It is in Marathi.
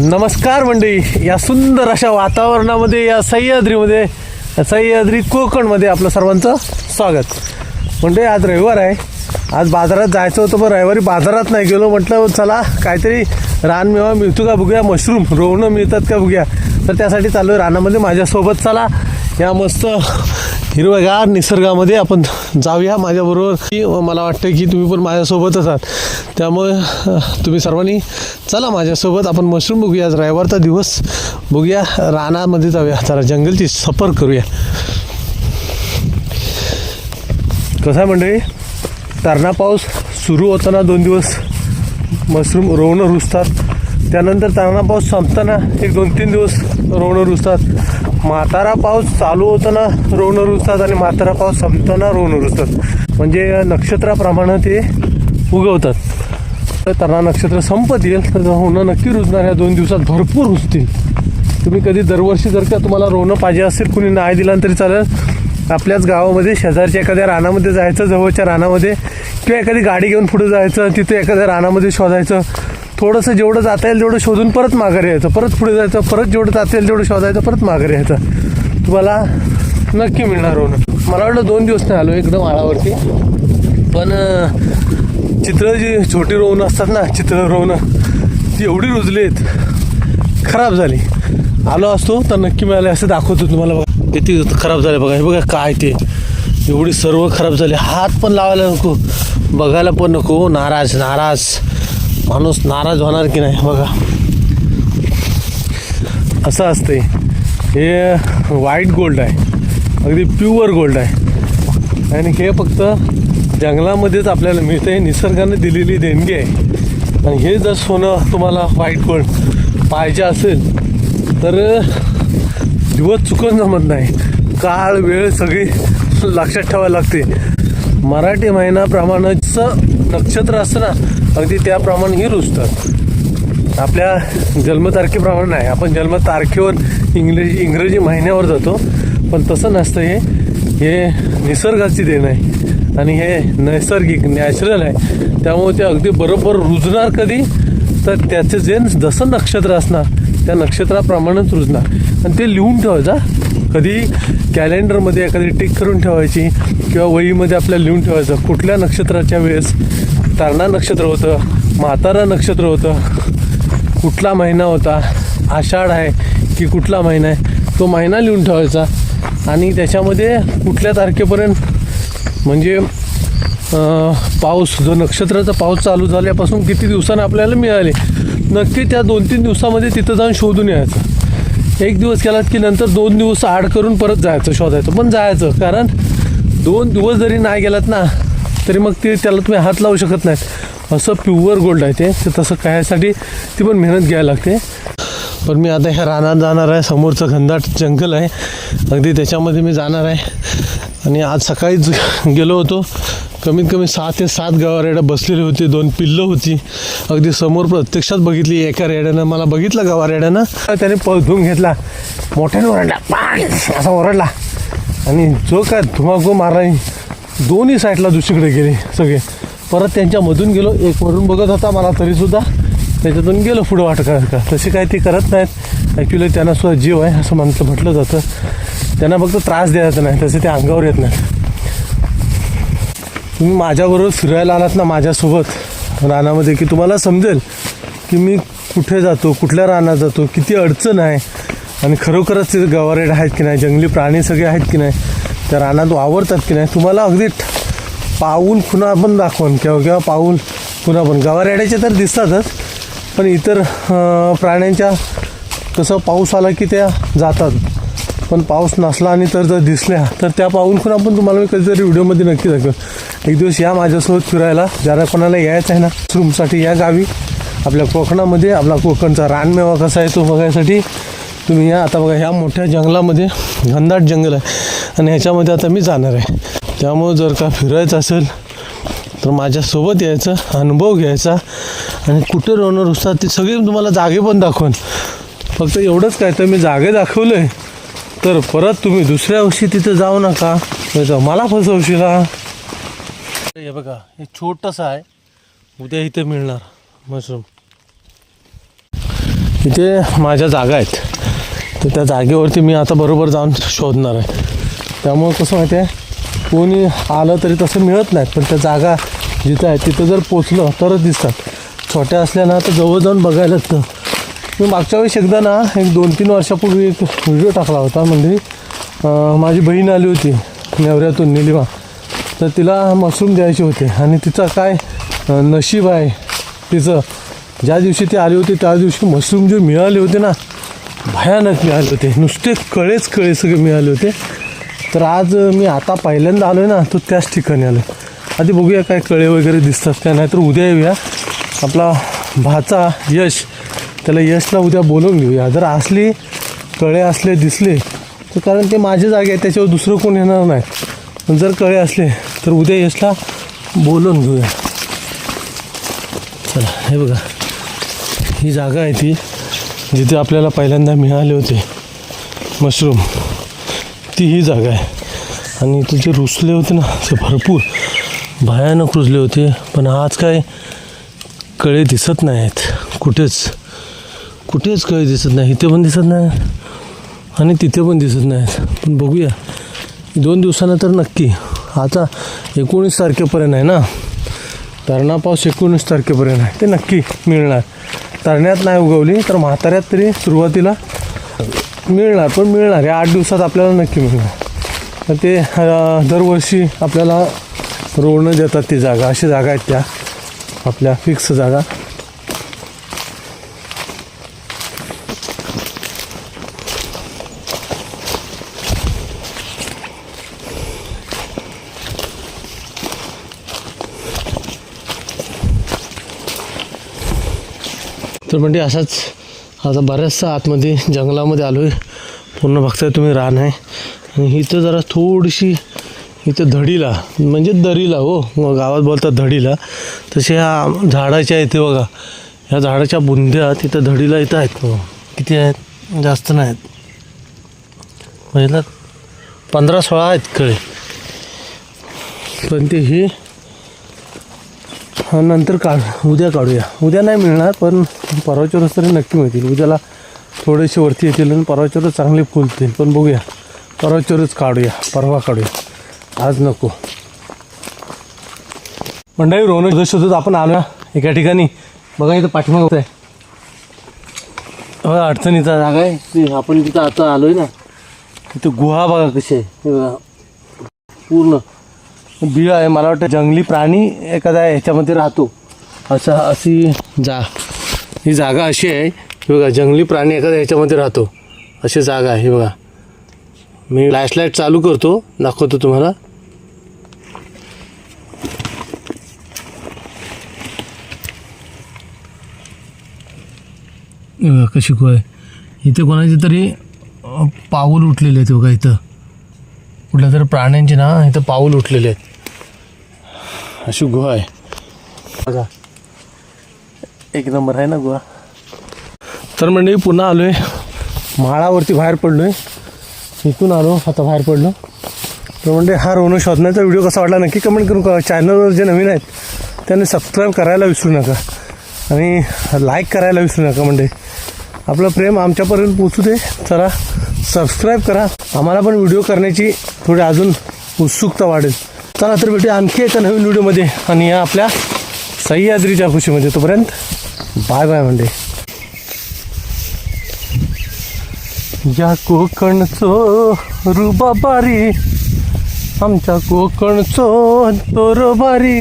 नमस्कार मंडळी. या सुंदर अशा वातावरणामध्ये या सह्याद्रीमध्ये सह्याद्री कोकणमध्ये आपलं सर्वांचं स्वागत. म्हणजे आज रविवार आहे. आज बाजारात जायचं होतं पण रविवारी बाजारात नाही गेलो. म्हटलं चला काहीतरी रानमेवा मिळतो का बघूया मशरूम रोवणं मिळतात का बघूया. तर त्यासाठी चालू आहे रानामध्ये माझ्यासोबत. चला या मस्त हिरवगार निसर्गामध्ये आपण जाऊया माझ्याबरोबर. की मला वाटतं की तुम्ही पण माझ्यासोबतच आहात त्यामुळे तुम्ही सर्वांनी चला माझ्यासोबत. आपण मशरूम बघूया. रविवारचा दिवस. बघूया रानामध्ये जाऊया. जरा जंगलची सफर करूया. कसं आहे मंडळी? तरणा पाऊस सुरू होताना दोन दिवस मशरूम रोवणं रुजतात त्यानंतर तरणा पाऊस संपताना एक दोन तीन दिवस रोवणं रुजतात म्हातारा पाऊस चालू होताना रोवणं रुजतात आणि म्हातारा पाऊस संपताना रोवणं रुजतात. म्हणजे नक्षत्राप्रमाणे ते उगवतात. तर त्यांना नक्षत्र संपत येईल तर होणं नक्की रुजणार ह्या दोन दिवसात भरपूर रुजतील. तुम्ही कधी दरवर्षी जर का तुम्हाला रोवणं पाहिजे असेल कुणी नाही दिलं तरी चालेल. आपल्याच गावामध्ये शेजारच्या एखाद्या रानामध्ये जायचं जवळच्या रानामध्ये किंवा एखादी गाडी घेऊन पुढे जायचं तिथे एखाद्या रानामध्ये शोधायचं थोडंसं जेवढं जाता येईल तेवढं शोधून परत माघारी यायचं. परत पुढे जायचं परत जेवढं जाता येईल तेवढं शोधायचं परत माघारी यायचं. तुम्हाला नक्की मिळणार होणं मला वाटलं दोन दिवस नाही आलो एकदम आळावरती. पण चित्र जी छोटी रोवणं असतात ना चित्र रोवणं ती एवढी रुजलीत खराब झाली. आलो असतो तर नक्की मिळाले असं दाखवतो तुम्हाला बघा. किती खराब झाले बघा. हे बघा काय ते. एवढी सर्व खराब झाली. हात पण लावायला नको. बघायला पण नको. नाराज नाराज. माणूस नाराज होणार की नाही बघा. असं असते हे व्हाईट गोल्ड आहे. अगदी प्युअर गोल्ड आहे. आणि हे फक्त जंगलामध्येच आपल्याला मिळतं हे निसर्गाने दिलेली देणगी आहे. आणि हे जर सोनं तुम्हाला व्हाईट गोल्ड पाहिजे असेल तर दिवस चुकून जमत नाही. काळ वेळ सगळी लक्षात ठेवायला लागते. मराठी महिन्याप्रमाणेचं नक्षत्र असतं ना अगदी त्याप्रमाणे ही रुजतात आपल्या जन्मतारखेप्रमाणे नाही आपण जन्मतारखेवर इंग्रजी इंग्रजी महिन्यावर जातो पण तसं नसतं हे. हे निसर्गाची देण आहे आणि हे नैसर्गिक नॅचरल आहे. त्यामुळे ते अगदी बरोबर रुजणार कधी तर त्याचं जे जसं नक्षत्र असणार त्या नक्षत्राप्रमाणेच रुजणार. आणि ते लिहून ठेवायचं कधी कॅलेंडरमध्ये एखादी टिक करून ठेवायची किंवा वहीमध्ये आपल्याला लिहून ठेवायचं कुठल्या नक्षत्राच्या वेळेस? तारणा नक्षत्र होतं म्हातारा नक्षत्र होतं कुठला महिना होता? आषाढ आहे की कुठला महिना आहे? तो महिना लिहून ठेवायचा. आणि त्याच्यामध्ये कुठल्या तारखेपर्यंत? म्हणजे पाऊस जो नक्षत्राचा पाऊस चालू झाल्यापासून किती दिवसांनी आपल्याला मिळाले? नक्की त्या दोन तीन दिवसामध्ये तिथं जाऊन शोधून यायचं. एक दिवस केलात की नंतर दोन दिवस आड करून परत जायचं शोधायचं. पण जायचं कारण दोन दिवस जरी नाही गेलात ना तरी मग ते त्याला तुम्ही हात लावू शकत नाहीत. असं प्युअर गोल्ड आहे ते. तर तसं कायसाठी ती पण मेहनत घ्यायला लागते. पण मी आता ह्या रानात जाणार आहे. समोरचं घनदाट जंगल आहे. अगदी त्याच्यामध्ये मी जाणार आहे. आणि आज सकाळीच गेलो होतो. कमीत कमी सहा ते सात गावा रेड्या बसलेली होती दोन पिल्लं होती. अगदी समोर प्रत्यक्षात बघितली एका रेड्यानं मला बघितलं गावा रेड्यानं त्याने पळधून घेतला. मोठ्याने ओरडला पाण असा ओरडला. आणि जो काय धुमाकू मारला दोन्ही साईडला दुसरीकडे गेले सगळे. परत त्यांच्यामधून गेलो एक वरून बघत होता मला तरीसुद्धा. त्याच्यातून गेलो पुढं वाट का तसे काय ते करत नाहीत. ॲक्च्युली त्यांना सुद्धा जीव आहे असं म्हटलं म्हटलं जातं. त्यांना फक्त त्रास द्यायचा नाही तसे ते अंगावर येत नाहीत. तुम्ही माझ्याबरोबर फिरायला आलात ना माझ्यासोबत रानामध्ये की तुम्हाला समजेल की मी कुठे जातो कुठल्या रानात जातो किती अडचण आहे आणि खरोखरच ते गवारेड आहेत की नाही जंगली प्राणी सगळे आहेत की नाही त्या रानात वावरतात की नाही तुम्हाला अगदी पाऊल खुणा पण दाखवून किंवा किंवा पाऊल खुणा पण. गवारेड्याचे तर दिसतातच पण इतर प्राण्यांच्या कसं पाऊस आला की त्या जातात. पण पाऊस नसला आणि तर जर दिसल्या तर त्या पाऊल खुणा पण तुम्हाला मी कधीतरी व्हिडिओमध्ये नक्की दाखवेन. एक दिवस या माझ्यासोबत फिरायला. ज्याला कोणाला यायचं आहे ना रूमसाठी या गावी. आपल्या कोकणामध्ये आपला कोकणचा रानमेवा कसा आहे तो बघायसाठी तुम्ही या. आता बघा ह्या मोठ्या जंगलामध्ये घनदाट जंगल आहे आणि ह्याच्यामध्ये आता मी जाणार आहे. त्यामुळं जर का फिरायचं असेल तर माझ्यासोबत यायचं अनुभव घ्यायचा आणि कुठे रोनर असतात ते सगळे तुम्हाला जागे पण दाखवून. फक्त एवढंच काय तर मी जागे दाखवलं आहे तर परत तुम्ही दुसऱ्या वर्षी तिथं जाऊ नका. मला तर मला फसवशीला हे बघा हे छोटंसं आहे. उद्या इथे मिळणार मशरूम. इथे माझ्या जागा आहेत. तर त्या जागेवरती मी आता बरोबर जाऊन शोधणार आहे. त्यामुळं कसं माहिती आहे कोणी आलं तरी तसं मिळत नाहीत पण त्या जागा जिथं आहेत तिथं जर पोचलं तरच दिसतात. छोट्या असल्या ना तर जवळ जाऊन बघायला लागतं मी मागच्या वेळेस एकदा ना एक दोन तीन वर्षापूर्वी एक व्हिडिओ टाकला होता म्हणजे माझी बहीण आली होती नेवऱ्यातून निलिमा. तर तिला मशरूम द्यायचे होते. आणि तिचं काय नशीब आहे तिचं. ज्या दिवशी ती आली होती त्या दिवशी मशरूम जे मिळाले होते ना भयानक मिळाले होते. नुसते कळेच कळे सगळे मिळाले होते. तर आज मी आता पहिल्यांदा आलो आहे ना तो त्याच ठिकाणी आलो आधी बघूया काय कळे वगैरे दिसतात काय नाहीतर उद्या येऊया. आपला भाचा यश त्याला यशला उद्या बोलवून घेऊया. जर असली कळे असले दिसले तर कारण ते माझे जागे आहे त्याच्यावर दुसरं कोण येणार नाही. जर कळे असले तर उद्या यशला बोलवून घेऊया. चला हे बघा. ही जागा आहे ती जिथे आपल्याला पहिल्यांदा मिळाले होते मशरूम. ती ही जागा आहे. आणि इथे जे रुसले होते ना ते भरपूर भयानक रुजले होते. पण आज काय कळे दिसत नाही आहेत कुठेच कुठेच कळे दिसत नाही. इथे पण दिसत नाही आणि तिथे पण दिसत नाहीत. पण बघूया. दोन दिवसानंतर नक्की आता एकोणीस तारखेपर्यंत आहे ना? तरणा पाऊस एकोणीस तारखेपर्यंत आहे. ते नक्की मिळणार. तरण्यात नाही उगवली तर म्हाताऱ्यात तरी सुरुवातीला मिळणार पण मिळणार. या आठ दिवसात आपल्याला नक्की मिळणार. ते दरवर्षी आपल्याला रोवणं देतात ती जागा. अशी जागा आहेत त्या. आपल्या फिक्स जागा. तर म्हणजे असाच आता बऱ्याचसा आतमध्ये जंगलामध्ये आलो आहे पूर्ण बघताय तुम्ही रान आहे. आणि इथं जरा थोडीशी इथं धडीला म्हणजे दरीला हो. मग गावात बोलतात धडीला. तसे ह्या झाडाच्या इथे बघा ह्या झाडाच्या बुंद्या तिथं धडीला इथं आहेत. किती आहेत? जास्त नाही आहेत पंधरा सोळा आहेत कळे पण ते हे नंतर काढ उद्या काढूया. उद्या नाही मिळणार पण परवाच्या रोज तरी नक्की मिळतील. उद्याला थोडेसे वरती येतील आणि परवाच्या रोज चांगले फुलतील पण बघूया. परवाच्या रोज काढूया. परवा काढूया. आज नको. मंडळी रोहन शोधत आपण आलोया एका ठिकाणी. बघा इथं पाठीमाग होत आहे. बघा अडचणीचा जागा आहे. आपण तिथं आता आलोय ना तिथं गुहा बघा कशी आहे. पूर्ण. बिळ आहे. मला वाटतं जंगली प्राणी एखादा ह्याच्यामध्ये राहतो. असा अशी जा. ही जागा अशी आहे. की बघा जंगली प्राणी एखादा ह्याच्यामध्ये राहतो. अशी जागा आहे बघा. मी फ्लॅशलाईट चालू करतो. दाखवतो तुम्हाला. हे बघा कशी गुहा आहे. इथे कोणाचे तरी पाऊल उठलेले आहेत बघा इथं. कुठल्या तरी प्राण्यांचे ना इथं पाऊल उठलेले आहेत. अशी गुहा आहे. बघा. एक नंबर आहे ना गुहा? तर म्हणजे पुन्हा आलो आहे माळावरती बाहेर पडलो आहे इथून आलो आता बाहेर पडलो. तर म्हणजे हा रोनो शोधण्याचा व्हिडिओ कसा वाटला नक्की कमेंट करून कळवा. चॅनलवर जे नवीन आहेत त्यांनी सबस्क्राईब करायला विसरू नका. आणि लाईक करायला विसरू नका म्हणजे आपलं प्रेम आमच्यापर्यंत पोचू दे. चला सबस्क्राईब करा. आम्हाला पण व्हिडिओ करण्याची थोडी अजून उत्सुकता वाढेल. चला तर भेटूया आणखी एका नवीन व्हिडिओमध्ये. आणि या आपल्या सह्याद्रीच्या खुशीमध्ये. तोपर्यंत बाय बाय म्हणजे. या कोकणचो रुबाबारी आमच्या कोकणचो तोरबारी